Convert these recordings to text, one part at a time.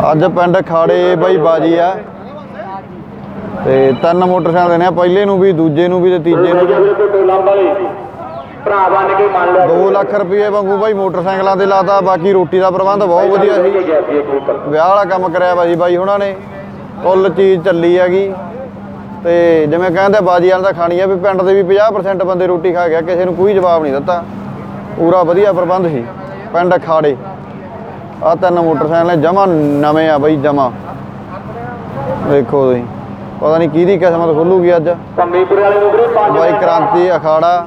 ਅੱਜ ਪਿੰਡ ਖਾੜੇ ਬਾਈ ਬਾਜੀ ਆ। ਤੇ ਤਿੰਨ ਮੋਟਰਸਾਈਕਲ ਦੇਣੇ ਆ, ਪਹਿਲੇ ਨੂੰ ਵੀ, ਦੂਜੇ ਨੂੰ ਵੀ ਤੇ ਤੀਜੇ ਨੂੰ ਵੀ। ਟੋਲਾਂ ਭਰਾ ਬਣ ਕੇ ਮੰਨ ਲਿਆ 2 ਲੱਖ ਰੁਪਏ ਵਾਂਗੂ ਬਾਈ ਮੋਟਰਸਾਈਕਲਾਂ ਤੇ ਲਾਤਾ, ਬਾਕੀ ਰੋਟੀ ਦਾ ਪ੍ਰਬੰਧ ਬਹੁਤ ਵਧੀਆ ਸੀ। ਵਿਆਹ ਵਾਲਾ ਕੰਮ ਕਰਿਆ ਬਾਜ਼ੀ ਬਾਈ ਉਹਨਾਂ ਨੇ ਕੁੱਲ ਚੀਜ਼ ਚੱਲੀ ਹੈਗੀ। ਤੇ ਜਿਵੇਂ ਕਹਿੰਦੇ ਬਾਜੀ ਵਾਲਾ ਤਾਂ ਖਾਣੀ ਆ ਵੀ ਪਿੰਡ ਦੇ ਵੀ 50% ਬੰਦੇ ਰੋਟੀ ਖਾ ਗਿਆ ਕਿਸੇ ਨੂੰ ਕੋਈ ਜਵਾਬ ਨਹੀਂ ਦਿੱਤਾ। ਪੂਰਾ ਵਧੀਆ ਪ੍ਰਬੰਧ ਸੀ, ਪਿੰਡ ਖਾੜੇ। ਆ ਤਿੰਨ ਮੋਟਰਸਾਈਕਲ ਜਮਾ ਨਵੇਂ ਆ ਬਾਈ ਜਮਾ। ਦੇਖੋ ਤੁਸੀਂ। ਪਤਾ ਨਹੀਂ ਕਿਹਦੀ ਕਿਸਮਤ ਖੁੱਲੂਗੀ ਅੱਜ। ਕੰਮੀਪੁਰ ਵਾਲੇ ਨੂੰ ਵੀਰੇ ਪੰਜ ਬਾਈ ਕ੍ਰਾਂਤੀ ਅਖਾੜਾ।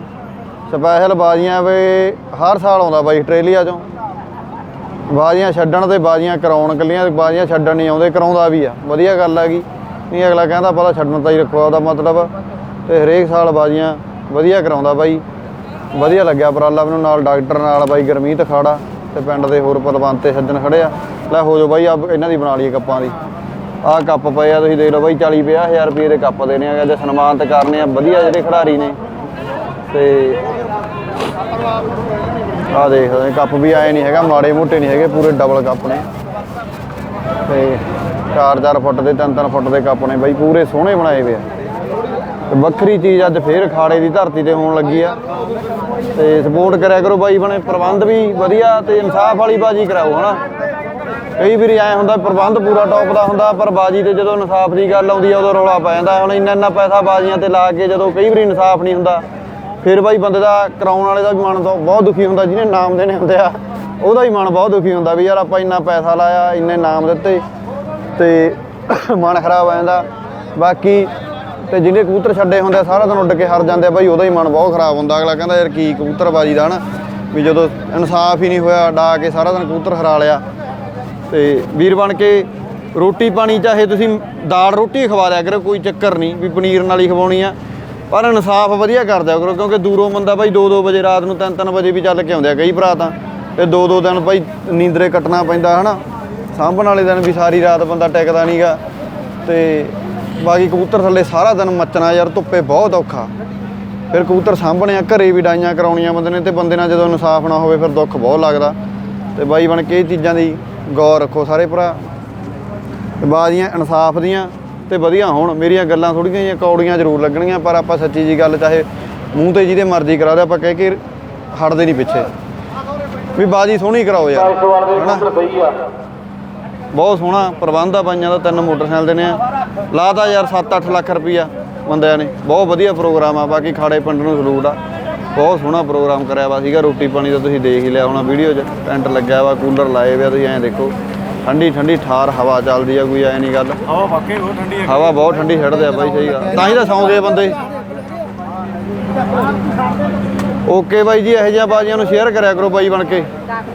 ਸਪੈਸ਼ਲ ਬਾਜ਼ੀਆਂ ਵੇ ਹਰ ਸਾਲ ਆਉਂਦਾ ਬਾਈ ਆਸਟ੍ਰੇਲੀਆ ਚੋਂ। ਬਾਜ਼ੀਆਂ ਛੱਡਣ ਤੇ ਬਾਜ਼ੀਆਂ ਕਰਾਉਣ ਕੱਲੀਆਂ ਬਾਜ਼ੀਆਂ ਛੱਡਣ ਨਹੀਂ ਆਉਂਦੇ ਕਰਾਉਂਦਾ ਵੀ ਆ। ਵਧੀਆ ਗੱਲ ਹੈਗੀ ਨਹੀਂ ਅਗਲਾ ਕਹਿੰਦਾ ਪਤਾ ਛੱਡਣ ਤਾਂ ਹੀ ਰੱਖੋ ਉਹਦਾ ਮਤਲਬ। ਤੇ ਹਰੇਕ ਸਾਲ ਬਾਜ਼ੀਆਂ ਵਧੀਆ ਕਰਾਉਂਦਾ ਬਾਈ। ਵਧੀਆ ਲੱਗਿਆ ਉਪਰਾਲਾ ਮੈਨੂੰ ਨਾਲ ਡਾਕਟਰ ਨਾਲ ਬਾਈ ਗਰਮੀਤ ਅਖਾੜਾ। ਤੇ ਪਿੰਡ ਦੇ ਹੋਰ ਪਲਵੰਤ ਤੇ ਸੱਜਣ ਖੜੇ ਆ। ਲੈ ਹੋ ਜਾਓ ਬਾਈ ਆ ਇਹਨਾਂ ਦੀ ਬਣਾ ਲਈਏ ਕੱਪਾਂ ਦੀ। ਆਹ ਕੱਪ ਪਏ ਆ, ਤੁਸੀਂ ਦੇਖ ਲਓ ਬਾਈ 40 ਹਜ਼ਾਰ ਰੁਪਏ ਦੇ ਕੱਪ ਦੇਣੇ ਆ। ਅੱਜ ਸਨਮਾਨਿਤ ਕਰਨੇ ਆ ਵਧੀਆ ਜਿਹੜੇ ਖਿਡਾਰੀ ਨੇ। ਤੇ ਆਹ ਦੇਖ ਲਓ ਕੱਪ ਵੀ ਆਏ ਨਹੀਂ ਹੈਗਾ, ਮਾੜੇ ਮੋਟੇ ਨਹੀਂ ਹੈਗੇ, ਪੂਰੇ ਡਬਲ ਕੱਪ ਨੇ। ਤੇ 4-4 ਫੁੱਟ ਦੇ 3-3 ਫੁੱਟ ਦੇ ਕੱਪ ਨੇ ਬਾਈ, ਪੂਰੇ ਸੋਹਣੇ ਬਣਾਏ ਹੋਏ ਆ। ਵੱਖਰੀ ਚੀਜ਼ ਅੱਜ ਫੇਰ ਖਾੜੇ ਦੀ ਧਰਤੀ ਤੇ ਹੋਣ ਲੱਗੀ ਆ। ਤੇ ਸਪੋਰਟ ਕਰਿਆ ਕਰੋ ਬਾਈ ਬਣੇ, ਪ੍ਰਬੰਧ ਵੀ ਵਧੀਆ ਤੇ ਇਨਸਾਫ ਵਾਲੀ ਬਾਜੀ ਕਰਾਓ, ਹਨਾ? ਕਈ ਵਾਰੀ ਐ ਹੁੰਦਾ ਪ੍ਰਬੰਧ ਪੂਰਾ ਟੌਪ ਦਾ ਹੁੰਦਾ, ਪਰ ਬਾਜੀ ਤੇ ਜਦੋਂ ਇਨਸਾਫ ਦੀ ਗੱਲ ਆਉਂਦੀ ਆ, ਉਦੋਂ ਰੌਲਾ ਪੈ ਜਾਂਦਾ। ਹੁਣ ਇੰਨਾ ਇੰਨਾ ਪੈਸਾ ਬਾਜੀਆਂ ਤੇ ਲਾ ਕੇ ਜਦੋਂ ਕਈ ਵਾਰੀ ਇਨਸਾਫ ਨਹੀਂ ਹੁੰਦਾ, ਫਿਰ ਬਾਈ ਬੰਦੇ ਦਾ ਕਰਾਉਣ ਵਾਲੇ ਦਾ ਵੀ ਮਨ ਬਹੁਤ ਦੁਖੀ ਹੁੰਦਾ, ਜਿਹਨੇ ਨਾਮ ਦੇਣੇ ਹੁੰਦੇ ਆ, ਉਹਦਾ ਹੀ ਮਨ ਬਹੁਤ ਦੁਖੀ ਹੁੰਦਾ ਵੀ ਯਾਰ ਆਪਾਂ ਇੰਨਾ ਪੈਸਾ ਲਾਇਆ, ਇੰਨੇ ਨਾਮ ਦਿੱਤੇ ਤੇ ਮਨ ਖਰਾਬ ਆ ਜਾਂਦਾ। ਬਾਕੀ ਤੇ ਜਿਹਨੇ ਕਬੂਤਰ ਛੱਡੇ ਹੁੰਦੇ ਆ, ਸਾਰਾ ਦਿਨ ਉੱਡ ਕੇ ਹਰ ਜਾਂਦੇ ਆ ਬਾਈ ਉਹਦਾ ਹੀ ਮਨ ਬਹੁਤ ਖਰਾਬ ਹੁੰਦਾ। ਅਗਲਾ ਕਹਿੰਦਾ ਯਾਰ ਕੀ ਕਬੂਤਰਬਾਜੀ ਦਾ ਹਨਾ? ਵੀ ਜਦੋਂ ਇਨਸਾਫ ਹੀ ਨਹੀਂ ਹੋਇਆ ਡਾ ਕੇ ਸਾਰਾ ਦਿਨ ਕਬੂਤਰ ਹਰਾ ਲਿਆ। ਤੇ ਵੀਰ ਬਣ ਕੇ ਰੋਟੀ ਪਾਣੀ ਚਾਹੇ ਤੁਸੀਂ ਦਾਲ ਰੋਟੀ ਖਵਾ ਲਿਆ ਕਰੋ ਕੋਈ ਚੱਕਰ ਨਹੀਂ ਵੀ ਪਨੀਰ ਨਾਲ ਹੀ ਖਵਾਉਣੀ ਆ। ਪਰ ਇਨਸਾਫ ਵਧੀਆ ਕਰ ਦਿਆ ਕਰੋ ਕਿਉਂਕਿ ਦੂਰੋਂ ਬੰਦਾ ਭਾਈ 2-2 ਵਜੇ ਰਾਤ ਨੂੰ 3-3 ਵਜੇ ਵੀ ਚੱਲ ਕੇ ਆਉਂਦੇ ਆ ਕਈ ਭਰਾ ਤਾਂ। ਤੇ 2-2 ਦਿਨ ਭਾਈ ਨੀਂਦਰੇ ਕੱਟਣਾ ਪੈਂਦਾ ਹਨਾ? ਸਾਂਭਣ ਵਾਲੇ ਦਿਨ ਵੀ ਸਾਰੀ ਰਾਤ ਬੰਦਾ ਟਿਕਦਾ ਨਹੀਂਗਾ ਤੇ ਬਾਕੀ ਕਬੂਤਰ ਥੱਲੇ ਸਾਰਾ ਦਿਨ ਮੱਚਣਾ ਯਾਰ ਧੁੱਪੇ ਬਹੁਤ ਔਖਾ। ਫਿਰ ਕਬੂਤਰ ਸਾਂਭਣੇ ਆ ਘਰੇ ਵੀ ਡਾਈਆਂ ਕਰਾਉਣੀਆਂ ਬੰਦੇ ਨੇ ਤੇ ਬੰਦੇ ਨਾਲ ਜਦੋਂ ਇਨਸਾਫ ਨਾ ਹੋਵੇ ਫਿਰ ਦੁੱਖ ਬਹੁਤ ਲੱਗਦਾ। ਤੇ ਬਾਈ ਬਣ ਕੇ ਇਹ ਚੀਜ਼ਾਂ ਦੀ ਗੌਰ ਰੱਖੋ ਸਾਰੇ ਭਰਾ। ਤੇ ਬਾਜ਼ੀਆਂ ਇਨਸਾਫ ਦੀਆਂ ਤੇ ਵਧੀਆ ਹੋਣ। ਮੇਰੀਆਂ ਗੱਲਾਂ ਥੋੜੀਆਂ ਜਿਹੀਆਂ ਕੌੜੀਆਂ ਜ਼ਰੂਰ ਲੱਗਣਗੀਆਂ ਪਰ ਆਪਾਂ ਸੱਚੀ ਜੀ ਗੱਲ ਚਾਹੇ ਮੂੰਹ ਤੇ ਜਿਹਦੇ ਮਰਜ਼ੀ ਕਰਾ ਦੇ ਆਪਾਂ ਕਹਿ ਕੇ ਹਟਦੇ ਨਹੀਂ ਪਿੱਛੇ। ਵੀ ਬਾਜੀ ਸੋਹਣੀ ਕਰਾਓ ਯਾਰ। 400 ਬਹੁਤ ਸੋਹਣਾ ਪ੍ਰਬੰਧ ਆ ਬਾਈਆਂ ਦਾ ਤਿੰਨ ਮੋਟਰਸਾਈਕਲ ਦੇਣੇ ਆ। ਲਾਤਾ ਯਾਰ 7-8 ਲੱਖ ਰੁਪਈਆ ਬੰਦਿਆਂ ਨੇ। ਬਹੁਤ ਵਧੀਆ ਪ੍ਰੋਗਰਾਮ ਆ ਬਾਕੀ ਖਾੜੇ ਪਿੰਡ ਨੂੰ ਸਲੂਟ ਆ। ਬਹੁਤ ਸੋਹਣਾ ਪ੍ਰੋਗਰਾਮ ਕਰਿਆ ਵਾ ਸੀਗਾ ਰੋਟੀ ਪਾਣੀ ਦਾ ਤੁਸੀਂ ਦੇਖ ਹੀ ਲਿਆ ਹੋਣਾ ਵੀਡੀਓ 'ਚ ਟੈਂਟ ਲੱਗਿਆ ਵਾ ਕੂਲਰ ਲਾਏ ਆ ਤੁਸੀਂ ਐਂ ਦੇਖੋ। ਠੰਡੀ ਠੰਡੀ ਠਾਰ ਹਵਾ ਚੱਲਦੀ ਆ ਕੋਈ ਐ ਨਹੀਂ ਗੱਲ। ਹਵਾ ਵਾਕਈ ਬਹੁਤ ਠੰਡੀ ਹੈ ਹਵਾ ਬਹੁਤ ਠੰਡੀ ਛੱਡਦੇ ਆ ਬਾਈ ਸਹੀ ਗੱਲ। ਤਾਂ ਹੀ ਤਾਂ ਸੌਂਦੇ ਆ ਬੰਦੇ। ਓਕੇ ਬਾਈ ਜੀ ਇਹੋ ਜਿਹੀਆਂ ਬਾਜ਼ੀਆਂ ਨੂੰ ਸ਼ੇਅਰ ਕਰਿਆ ਕਰੋ ਬਾਈ ਬਣ ਕੇ।